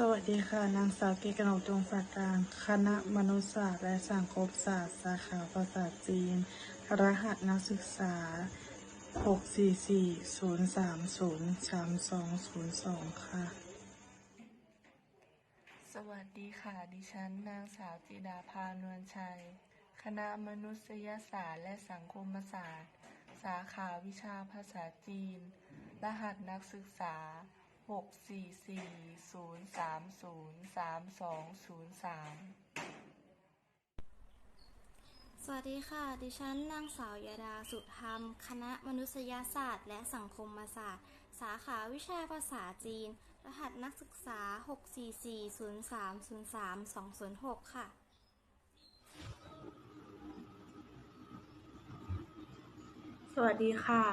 สวัสดีค่ะ นางสาวเกกนกดวงสาการคณะมนุษยศาสตร์และสังคมศาสตร์ สาขาภาษาจีน รหัสนักศึกษา 644-030-3202 ค่ะ สวัสดีค่ะ ดิฉันนางสาวจิดาภานวลชัย คณะมนุษยศาสตร์และสังคมศาสตร์ สาขาวิชาภาษาจีน รหัสนักศึกษา 644-030-3203สวัสดีค่ะ ดิฉันนางสาวยาดาสุธรรม คณะมนุษยศาสตร์ และสังคมศาสตร์ สาขาวิชาภาษาจีน รหัสนักศึกษา 644-0303-206 ค่ะ สวัสดีค่ะ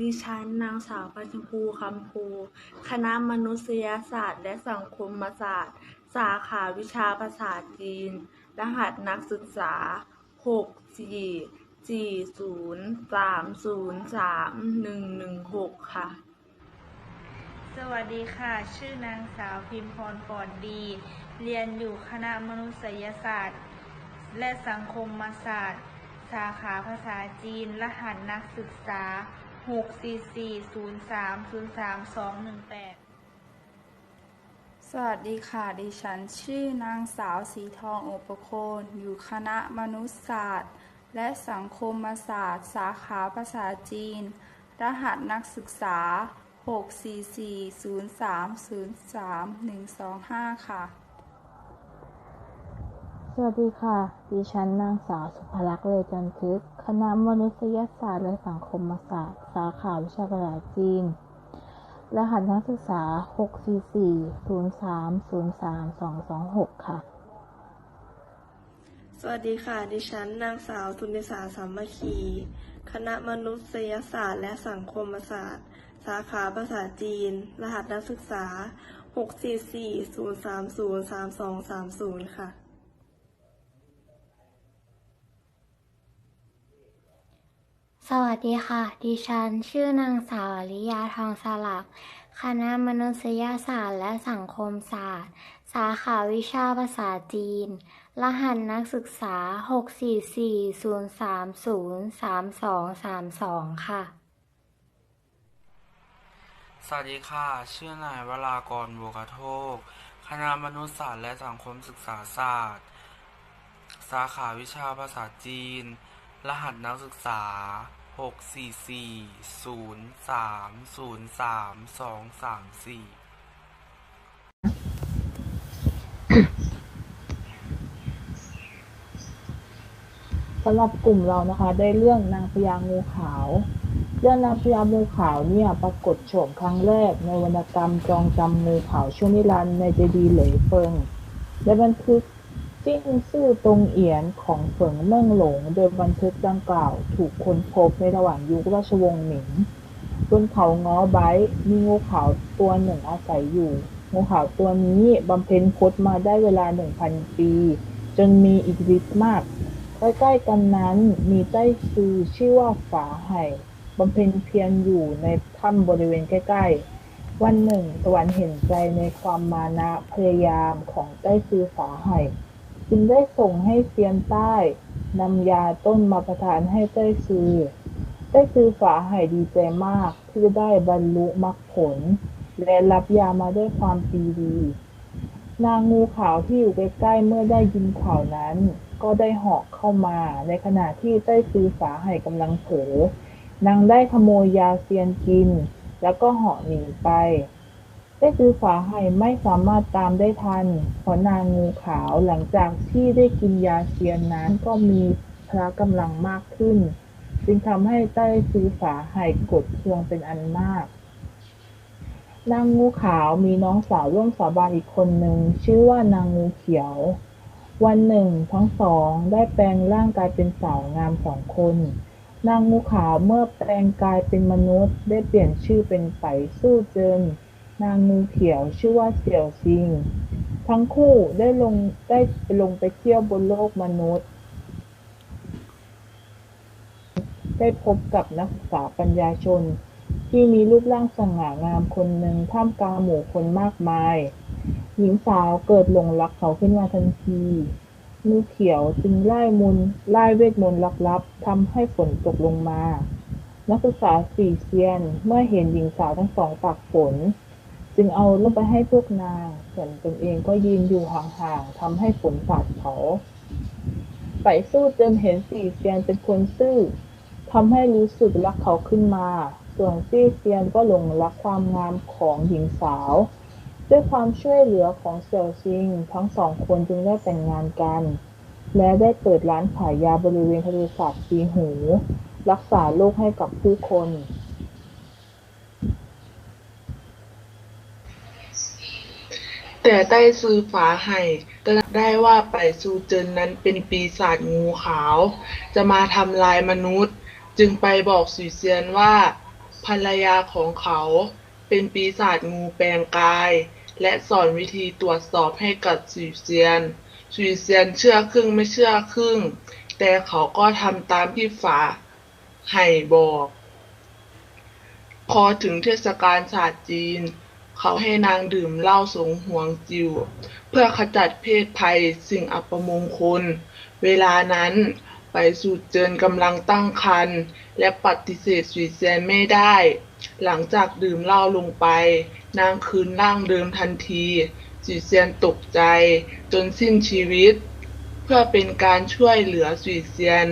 ดิฉันนางสาวปัชมพูคำภูคณะมนุษยศาสตร์ และสังคมศาสตร์ สาขาวิชาภาษาจีน รหัสนักศึกษา 6 4 4 0 3 0 3 1 1 6 ค่ะ สวัสดีค่ะ ชื่อนางสาวพิมพรปลอดดี เรียนอยู่คณะมนุษยศาสตร์ และสังคมศาสตร์ สาขาภาษาจีน รหัสนักศึกษา 64403033218สวัสดีค่ะ ดิฉันชื่อนางสาวสีทองโอปโคนอยู่คณะมนุษยศาสตร์ และสังคมศาสตร์ สาขาภาษาจีน รหัสนักศึกษา 644-0303-125 ค่ะ สวัสดีค่ะ ดิฉันนางสาวสุภลักษณ์เลอจันทึก คณะมนุษยศาสตร์และสังคมศาสตร์ สาขาวิชาภาษาจีน รหัสนักศึกษา 644-0303-226 ค่ะ สวัสดีค่ะ ดิฉันนางสาวทุนิสาสามัคคี คณะมนุษยศาสตร์ และสังคมศาสตร์ สาขาภาษาจีน รหัสนักศึกษา 644-030-3230 ค่ะ สวัสดีค่ะ ดิฉันชื่อนางสาวอริยาทองสลัก คณะมนุษยศาสตร์และสังคมศาสตร์ สาขาวิชาภาษาจีน รหัสนักศึกษา 644-030-3232 ค่ะ สวัสดีค่ะ ชื่อนายวรากรบัวกระโทก คณะมนุษยศาสตร์และสังคมศึกษาศาสตร์ สาขาวิชาภาษาจีนรหัสนักศึกษา 644-0303234สามศูนย์สามสองสามสี่สำหรับกลุ่มเรานะคะ ได้เรื่องนางพญางูขาว เรื่องนางพญางูขาวเนี่ยปรากฏโฉมครั้งแรกในวรรณกรรมจองจำงูขาวช่วงนิรันดร์ในเจดีเหลยเฟิงและบันทึก จิ้งซื่อตรงเอียนของเฟิงเมิ่งหลง โดยบันทึกดังกล่าวถูกค้นพบในระหว่างยุคราชวงศ์หมิง บนเขาง้อไบมีงูขาวตัวหนึ่งอาศัยอยู่ งูขาวตัวนี้บำเพ็ญพจน์มาได้เวลาหนึ่งพันปี จนมีอิทธิฤทธิ์มาก ใกล้ๆกันนั้นมีใต้ซือชื่อว่าฝาไห่บำเพ็ญเพียรอยู่ในถ้ำบริเวณใกล้ ๆวันหนึ่งสวรรค์เห็นใจในความมานะพยายามของใต้ซือฝาไห่ จึงได้ส่งให้เซียนใต้นำยาต้นมาประทานให้ใต้ซือใต้ซือฝาไห่ดีใจมากที่ได้บรรลุมรรคผล และรับยามาด้วยความปีดี นางงูขาวที่อยู่ใกล้ๆเมื่อได้ยินข่าวนั้น ก็ได้เหาะเข้ามาในขณะที่ใต้ซื้อฝาไห่กำลังเผลอนางได้ขโมยยาเซียนกิน แล้วก็เหาะหนีไป ใต้ซื้อฝาไห่ไม่สามารถตามได้ทันเพราะนางงูขาวหลังจากที่ได้กินยาเซียนนั้นก็มีพละกำลังมากขึ้น จึงทำให้ใต้ซื้อฝาไห่กดเคืองเป็นอันมาก นางงูขาวมีน้องสาวร่วมสาบานอีกคนหนึ่งชื่อว่านางงูเขียว วันหนึ่งทั้งสองได้แปลงร่างกายเป็นสาวงามสองคนนางงูขาวเมื่อแปลงกายเป็นมนุษย์ได้เปลี่ยนชื่อเป็นไปสู้เจิน นางงูเขียวชื่อว่าเสี่ยวซิง ทั้งคู่ได้ลงได้ลงไปเที่ยวบนโลกมนุษย์ ได้พบกับนักศึกษาปัญญาชน ที่มีรูปร่างสง่างามคนหนึ่งท่ามกลางหมู่คนมากมาย หญิงสาวเกิดหลงรักเขาขึ้นมาทันทีงูเขียวจึงไล่มนไล่เวทมนต์ลับๆทำให้ฝนตกลงมา นักศึกษาสี่เซียนเมื่อเห็นหญิงสาวทั้งสองตากฝน จึงเอาลูกไปให้พวกนาง ส่วนตนเองก็ยืนอยู่ห่างๆทำให้ฝนสาดเขาไปสู้จนเห็นสี่เซียนเป็นคนซื่อทำให้รู้สึกรักเขาขึ้นมา ส่วนซี่เซียนก็หลงรักความงามของหญิงสาว ด้วยความช่วยเหลือของเสี่ยวชิง ทั้งสองคนจึงได้แต่งงานกัน และได้เปิดร้านขายยาบริเวณทะเลสาบซีหู รักษาโรคให้กับผู้คน แต่ใต้ซื้อฝาให้ตระหนักได้ว่าไปซูเจินนั้นเป็นปีศาจงูขาว จะมาทำลายมนุษย์ จึงไปบอกสุยเซียนว่า ภรรยาของเขาเป็นปีศาจงูแปลงกาย และสอนวิธีตรวจสอบให้กับสุยเซียนสุยเซียนเชื่อครึ่งไม่เชื่อครึ่ง แต่เขาก็ทำตามที่ฝาให้บอก พอถึงเทศกาลศาสตร์จีน เขาให้นางดื่มเหล้าสงหวงจิวเพื่อขจัดเพศภัยสิ่งอัปมงคล เวลานั้นไปสูดเจินกำลังตั้งครรภ์และปฏิเสธสุยเซียนไม่ได้ หลังจากดื่มเหล้าลงไป นางคืนร่างเดิมทันทีสุยเซียนตกใจจนสิ้นชีวิต เพื่อเป็นการช่วยเหลือสุยเซียน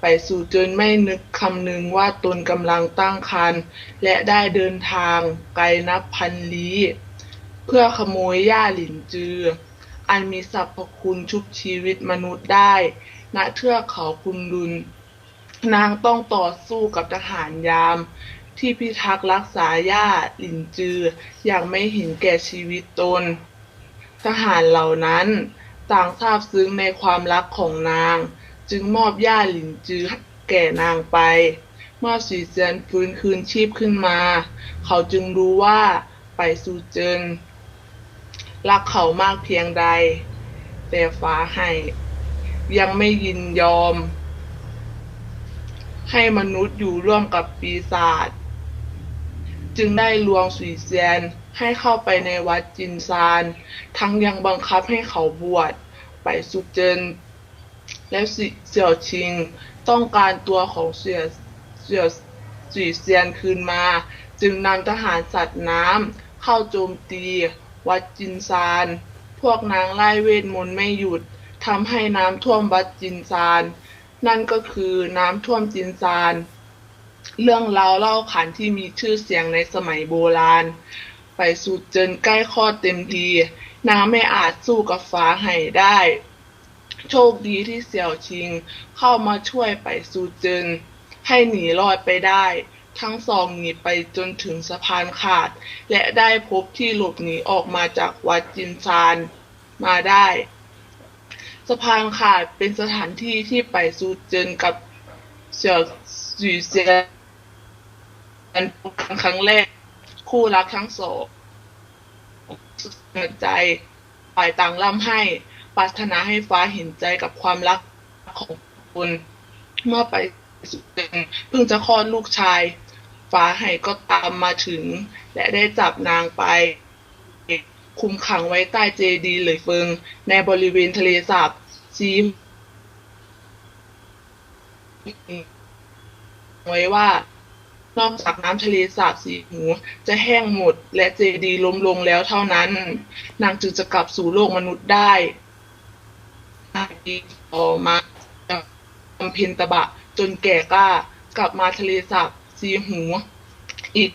ไปสู่จนไม่นึกคำนึงว่าตนกำลังตั้งครรภ์และได้เดินทางไกลนับพันลี้ เพื่อขโมยหญ้าหลินจือ อันมีสรรพคุณชุบชีวิตมนุษย์ได้ ณเทือกเขาคุณลุน นางต้องต่อสู้กับทหารยาม ที่พิทักษ์รักษาหญ้าหลินจือ อย่างไม่เห็นแก่ชีวิตตน ทหารเหล่านั้นต่างซาบซึ้งในความรักของนาง จึงมอบหญ้าหลินจือแก่นางไป เมื่อสีเซียนฟื้นคืนชีพขึ้นมา เขาจึงรู้ว่าไปสู่เจินรักเขามากเพียงใด แต่ฟ้าให้ ยังไม่ยินยอม ให้มนุษย์อยู่ร่วมกับปีศาจจึงได้ลวงสุยเซียนให้เข้าไปในวัดจินซาน ทั้งยังบังคับให้เขาบวช ไปสุเจิน และเสี่ยวชิงต้องการตัวของเสี่ยวเสี่ยวสุยเซียนคืนมา จึงนำทหารสัตว์น้ำเข้าโจมตี วัดจินซาน พวกนางไล่เวทมนต์ไม่หยุดทำให้น้ำท่วมวัดจินซาน นั่นก็คือน้ำท่วมจินซาน เรื่องราวเล่าขานที่มีชื่อเสียงในสมัยโบราณ ไปสู่เจนใกล้คลอดเต็มทีนางไม่อาจสู้กับฟ้าไห่ได้ โชคดีที่เสี่ยวชิงเข้ามาช่วยไปสู่เจินให้หนีรอดไปได้ ทั้งสองหนีไปจนถึงสะพานขาด และได้พบที่หลบหนีออกมาจากวัดจินซานมาได้ สะพานขาดเป็นสถานที่ที่ไปสู่เจินกับเสี่ยวสุยเซียนพบกันครั้งแรก คู่รักทั้งสองเกิดใจฝ่ายต่างร่ำให้ ปรารถนาให้ฟ้าเห็นใจกับความรักของคุณเมื่อไปสุดเพิ่งจะคลอดลูกชาย ฟ้าไห่ก็ตามมาถึง และได้จับนางไป คุมขังไว้ใต้เจดีย์เหลยเฟิง ในบริเวณทะเลสาบซีมไว้ว่านอกจากน้ำทะเลสาบสีหูจะแห้งหมด และเจดีย์ล้มลงแล้วเท่านั้น นางจึงจะกลับสู่โลกมนุษย์ได้ ปีต่อมาบำเพ็ญตบะ จนแก่กล้ากลับมาทะเลสาบสีหูอีก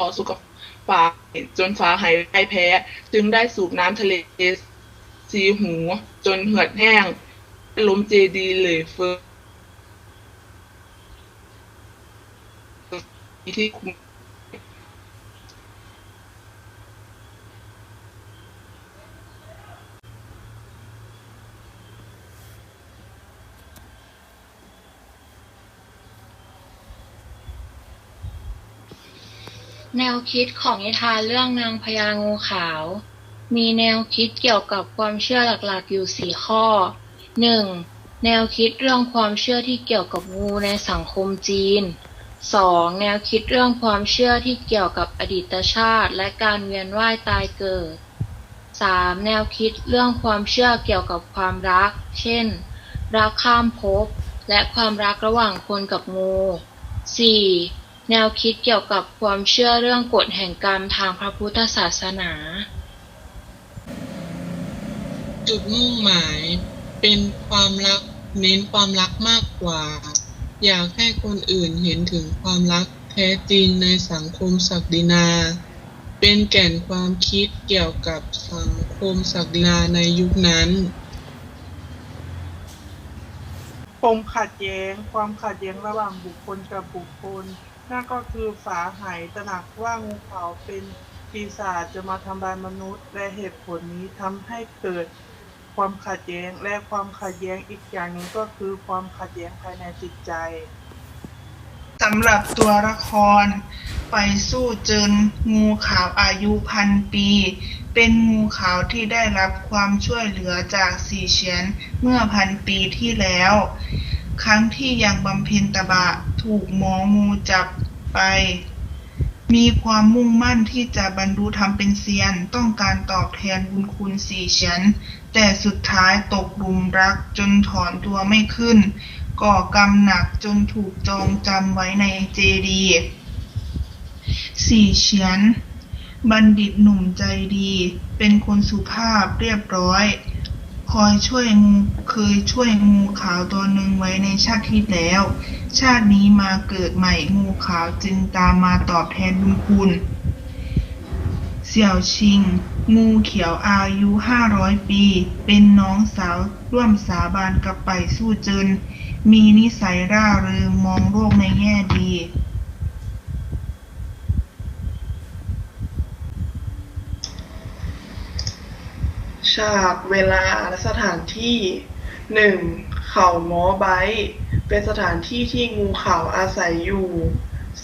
ต่อสู้กับฟ้าจนฟ้าหายไปแพ้ จึงได้สูบน้ำทะเลสีหู จนเหือดแห้ง ล้มเจดีเลยเฟิงที่คุม แนวคิดของนิทานเรื่องนางพญางูขาว มีแนวคิดเกี่ยวกับความเชื่อหลักๆอยู่สี่ข้อ 1. แนวคิดเรื่องความเชื่อที่เกี่ยวกับงูในสังคมจีน 2. แนวคิดเรื่องความเชื่อที่เกี่ยวกับอดีตชาติและการเวียนว่ายตายเกิด 3. แนวคิดเรื่องความเชื่อเกี่ยวกับความรัก เช่น รักข้ามภพและความรักระหว่างคนกับงู 4. แนวคิดเกี่ยวกับความเชื่อเรื่องกฎแห่งกรรมทางพระพุทธศาสนา จุดมุ่งหมายเป็นความรักเน้นความรักมากกว่า อยากให้คนอื่นเห็นถึงความรักแท้จริงในสังคมศักดินา เป็นแก่นความคิดเกี่ยวกับสังคมศักดินาในยุคนั้นปมขัดแย้ง ความขัดแย้งระหว่างบุคคลกับบุคคล นั่นก็คือฝาหายตระหนักว่างูขาวเป็นปีศาจจะมาทำลายมนุษย์ และเหตุผลนี้ทำให้เกิดความขัดแย้งและความขัดแย้งอีกอย่างหนึ่งก็คือความขัดแย้งภายในจิตใจสำหรับตัวละคร ไปสู้เจนงูขาวอายุพันปี เป็นงูขาวที่ได้รับความช่วยเหลือจากสีเฉียนเมื่อพันปีที่แล้ว ครั้งที่ยังบำเพ็ญตบะถูกหมองูจับไป มีความมุ่งมั่นที่จะบรรลุธรรมเป็นเซียน ต้องการตอบแทนบุญคุณสีเฉียนแต่สุดท้ายตกหลุมรักจนถอนตัวไม่ขึ้น ก่อกรรมหนักจนถูกจองจำไว้ในเจดีสี่เฉียนบัณฑิตหนุ่มใจดี เป็นคนสุภาพเรียบร้อย คอยช่วยงูเคยช่วยงูขาวตัวหนึ่งไว้ในชาติที่แล้ว ชาตินี้มาเกิดใหม่งูขาวจึงตามมาตอบแทนบุญคุณเสี่ยวชิง งูเขียวอายุ500ปี เป็นน้องสาวร่วมสาบานกับไปสู้เจิน มีนิสัยร่าเริงมองโลกในแง่ดี ฉากเวลาและสถานที่ 1. เขาม้อไบท์เป็นสถานที่ที่งูขาวอาศัยอยู่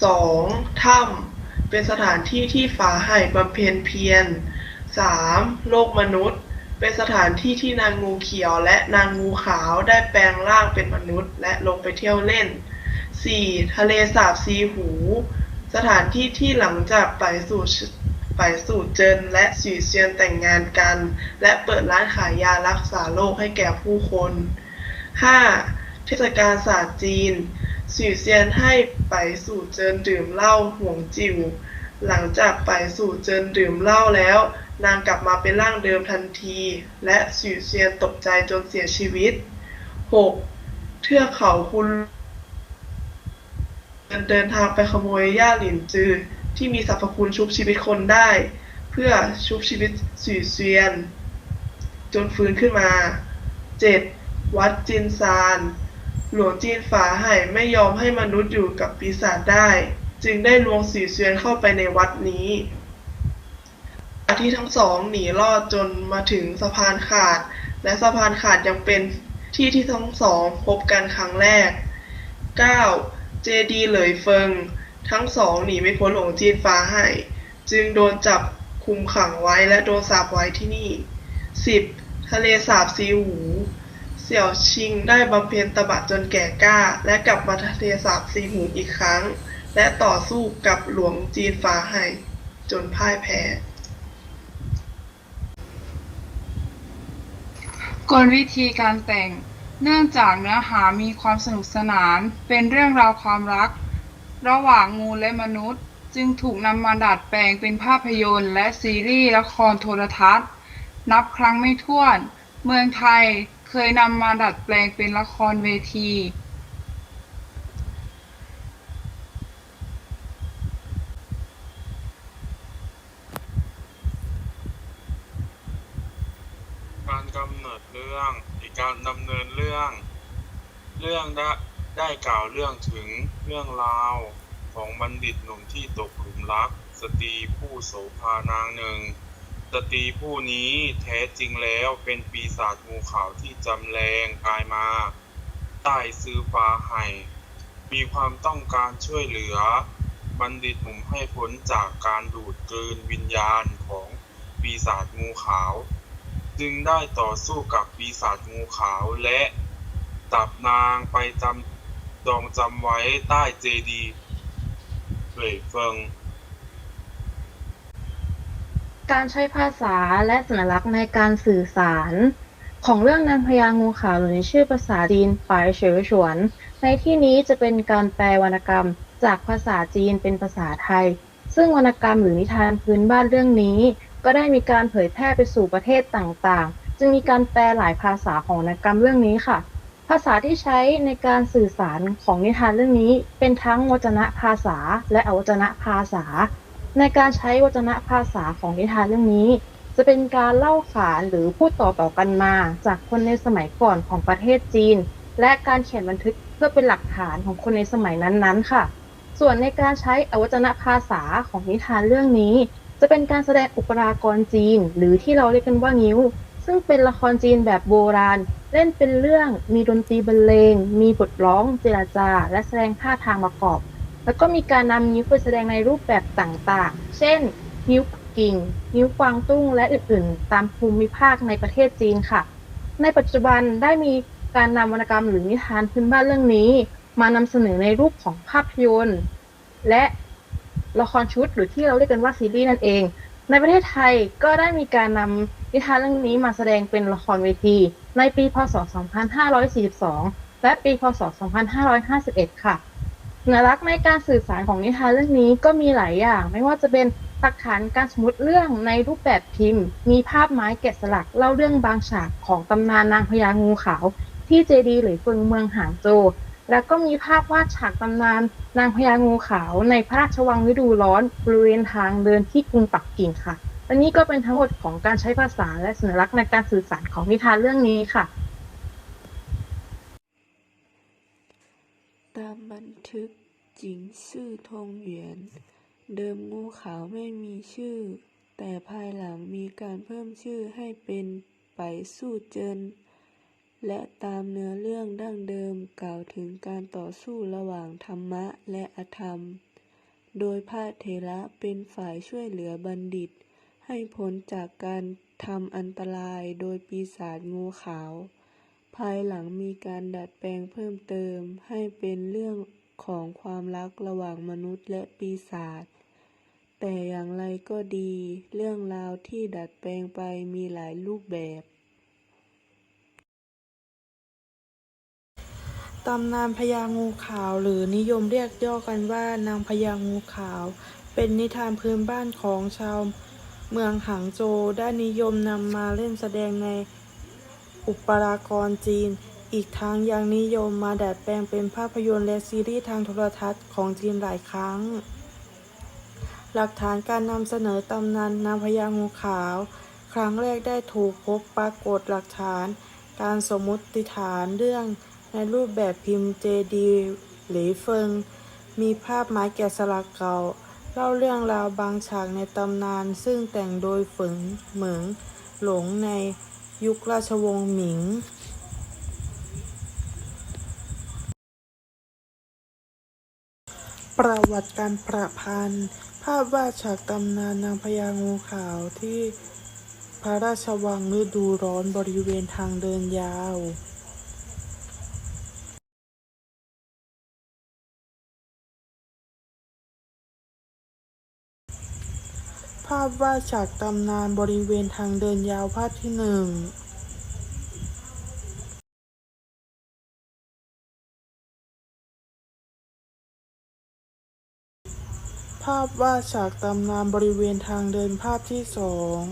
2. ถ้ำเป็นสถานที่ที่ฝาไห่บำเพ็ญเพียร 3. โลกมนุษย์ เป็นสถานที่ที่นางงูเขียวและนางงูขาวได้แปลงร่างเป็นมนุษย์ และลงไปเที่ยวเล่น 4. ทะเลสาบซีหู สถานที่ที่หลังจากไปสู่ ไปสู่เจินและสีเซียนแต่งงานกัน และเปิดร้านขายยารักษาโรคให้แก่ผู้คน 5. เทศกาลศาสตร์จีนสีเซียนให้ไปสู่เจินดื่มเหล้าห่วงจิวหลังจากไปสู่เจินดื่มเหล้าแล้ว นางกลับมาเป็นร่างเดิมทันที และสีเซียนตกใจจนเสียชีวิต 6. เทือกเขาคุณเดินทางไปขโมยย่าหลินจือ ที่มีสรรพคุณชุบชีวิตคนได้ เพื่อชุบชีวิตสีเซียน จนฟื้นขึ้นมา 7. วัดจินซาน หลวงจีนฝาไห่ไม่ยอมให้มนุษย์อยู่กับปีศาจได้ จึงได้ลวงสีเซียนเข้าไปในวัดนี้อาที่ทั้งสองหนีรอดจนมาถึงสะพานขาด และสะพานขาดยังเป็นที่ที่ทั้งสองพบกันครั้งแรก 9. เจดีเหลยเฟิง ทั้งสองหนีไม่พ้นหลวงจีนฟ้าไห่จึงโดนจับคุมขังไว้และโดนสาปไว้ที่นี่ 10. ทะเลสาบซีหู เสี่ยวชิงได้บำเพ็ญตบะจนแก่กล้า และกลับมาทะเลสาบซีหูอีกครั้ง และต่อสู้กับหลวงจีนฟ้าไห่จนพ่ายแพ้กลวิธีการแต่ง เนื่องจากเนื้อหามีความสนุกสนาน เป็นเรื่องราวความรัก ระหว่างงูและมนุษย์ จึงถูกนำมาดัดแปลงเป็นภาพยนตร์และซีรีส์ละครโทรทัศน์ นับครั้งไม่ถ้วน เมืองไทยเคยนำมาดัดแปลงเป็นละครเวทีการกำเนิดเรื่องการดำเนินเรื่อง เรื่องได้ ได้กล่าวเรื่องถึงเรื่องราวของบัณฑิตหนุ่มที่ตกหลุมรัก สตรีผู้โสภานางหนึ่ง สตรีผู้นี้แท้จริงแล้วเป็นปีศาจงูขาวที่จำแรงกายมาใต้ซื้อฟ้าไห่มีความต้องการช่วยเหลือ บัณฑิตหนุ่มให้พ้นจากการดูดกลืนวิญญาณของปีศาจงูขาว จึงได้ต่อสู้กับปีศาจงูขาวและจับนางไปจำ ดองจำไว้ใต้เจดีย์雷锋。การใช้ภาษาและสัญลักษณ์ในการสื่อสาร ของเรื่องนางพญางูขาวหรือชื่อภาษาจีนปายเฉยฉวน ในที่นี้จะเป็นการแปลวรรณกรรมจากภาษาจีนเป็นภาษาไทย ซึ่งวรรณกรรมหรือนิทานพื้นบ้านเรื่องนี้ ก็ได้มีการเผยแพร่ไปสู่ประเทศต่างๆ จึงมีการแปลหลายภาษาของวรรณกรรมเรื่องนี้ค่ะ ภาษาที่ใช้ในการสื่อสารของนิทานเรื่องนี้ เป็นทั้งวจนะภาษาและอวจนะภาษา ในการใช้วจนะภาษาของนิทานเรื่องนี้ จะเป็นการเล่าขานหรือพูดต่อต่อกันมา จากคนในสมัยก่อนของประเทศจีน และการเขียนบันทึกเพื่อเป็นหลักฐานของคนในสมัยนั้นๆ ค่ะ ส่วนในการใช้อวจนะภาษาของนิทานเรื่องนี้ จะเป็นการแสดงอุปรากรจีน หรือที่เราเรียกกันว่างิ้ว ซึ่งเป็นละครจีนแบบโบราณ เล่นเป็นเรื่องมีดนตรีบรรเลง มีบทร้อง เจรจา และแสดงท่าทางประกอบ แล้วก็มีการนำนิ้วไปแสดงในรูปแบบต่างๆ เช่น นิ้วกกิ่ง นิ้วกวางตุ้ง และอื่นๆ ตามภูมิภาคในประเทศจีนค่ะ ในปัจจุบันได้มีการนำวรรณกรรมหรือนิทานพื้นบ้านเรื่องนี้ มานำเสนอในรูปของภาพยนตร์ และละครชุดหรือที่เราเรียกกันว่าซีรีส์นั่นเอง ในประเทศไทยก็ได้มีการนำ นิทานเรื่องนี้มาแสดงเป็นละครเวที ในปีพศ 2542 และปีพศ 2551 ค่ะสัญลักในการสื่อสารของนิทานเรื่องนี้ก็มีหลายอย่าง ไม่ว่าจะเป็นหลักฐานการสมมติเรื่องในรูปแบบพิมพ์ มีภาพไม้แกะสลักเล่าเรื่องบางฉากของตำนานนางพญางูขาว ที่เจดีย์หรือเฟิงเมืองหางโจวแล้วก็มีภาพวาดฉากตำนานนางพญางูขาวในพระราชวังฤดูร้อนบริเวณทางเดินที่กรุงปักกิ่งค่ะ และนี่ก็เป็นทั้งหมดของการใช้ภาษาและสัญลักษณ์ในการสื่อสารของนิทานเรื่องนี้ค่ะ ตามบันทึกจิงซื่อทงเหวียน เดิมงูขาวไม่มีชื่อ แต่ภายหลังมีการเพิ่มชื่อให้เป็นไปสู้เจิน และตามเนื้อเรื่องดั้งเดิมกล่าวถึงการต่อสู้ระหว่างธรรมะและอธรรม โดยพระเถระเป็นฝ่ายช่วยเหลือบัณฑิต ให้พ้นจากการทำอันตรายโดยปีศาจงูขาว ภายหลังมีการดัดแปลงเพิ่มเติมให้เป็นเรื่องของความรักระหว่างมนุษย์และปีศาจ แต่อย่างไรก็ดี เรื่องราวที่ดัดแปลงไปมีหลายรูปแบบตำนานพญางูขาวหรือนิยมเรียกย่อกันว่านางพญางูขาว เป็นนิทานพื้นบ้านของชาว เมืองหางโจวได้นิยมนำมาเล่นแสดงในอุปรากรจีน อีกทั้งยังนิยมมาดัดแปลงเป็นภาพยนตร์และซีรีส์ทางโทรทัศน์ของจีนหลายครั้ง หลักฐานการนำเสนอตำนานนางพญางูขาว ครั้งแรกได้ถูกพบปรากฏหลักฐาน การสมมติฐานเรื่องในรูปแบบพิมพ์เจดีย์หลีเฟิง มีภาพไม้แกะสลักเก่า เล่าเรื่องราวบางฉากในตำนาน ซึ่งแต่งโดยฝิงเหมิงหลงในยุคราชวงศ์หมิง ประวัติการประพันธ์ ภาพวาดฉากตำนานนางพญางูขาวที่พระราชวังฤดูร้อนบริเวณทางเดินยาว ภาพวาดฉากตำนานบริเวณทางเดินยาวภาพที่หนึ่งภาพวาดฉากตำนานบริเวณทางเดินภาพที่สอง